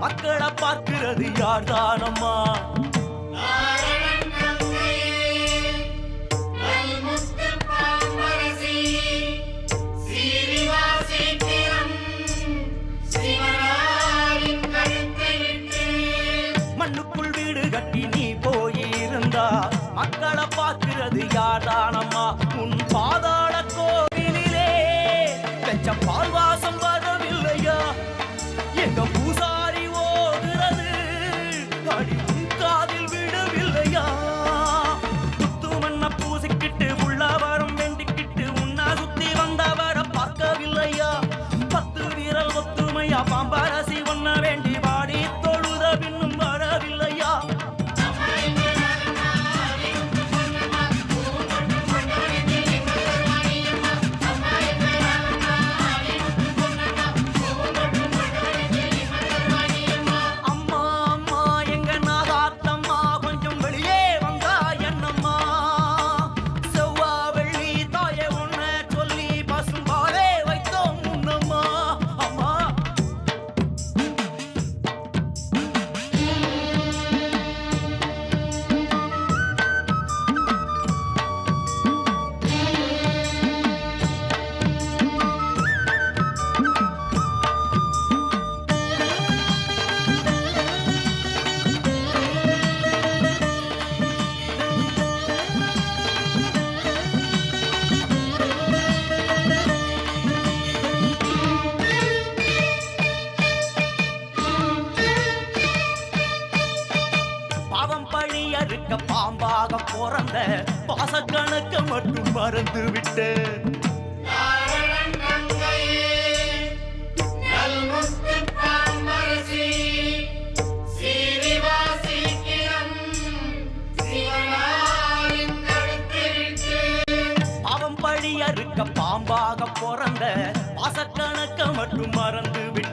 மக்களை பார்க்கிறது யார்தானம்மா? மண்ணுக்குள் வீடு கட்டி நீ போயிருந்தா மக்களை பார்க்கிறது யார்தானம்மா? உன் பாதாள கோவிலே வெச்ச பால் வாசம் எங்க பூசாரி ஓதுறது அடி காதில் விடவில்லையா? குத்து மண்ண பூசிக்கிட்டு உள்ளவரம் வேண்டிக்கிட்டு உன்னை சுத்தி வந்தவரை பார்க்கவில்லையா? பத்து வீரல் ஒத்துமையா பாம்பரசி பிறந்த பாசக்கணக்க மட்டும் மறந்து விட்டு பாவம் பழி அறுக்க பாம்பாக பிறந்த பாசக்கணக்க மட்டும் மறந்து விட்டு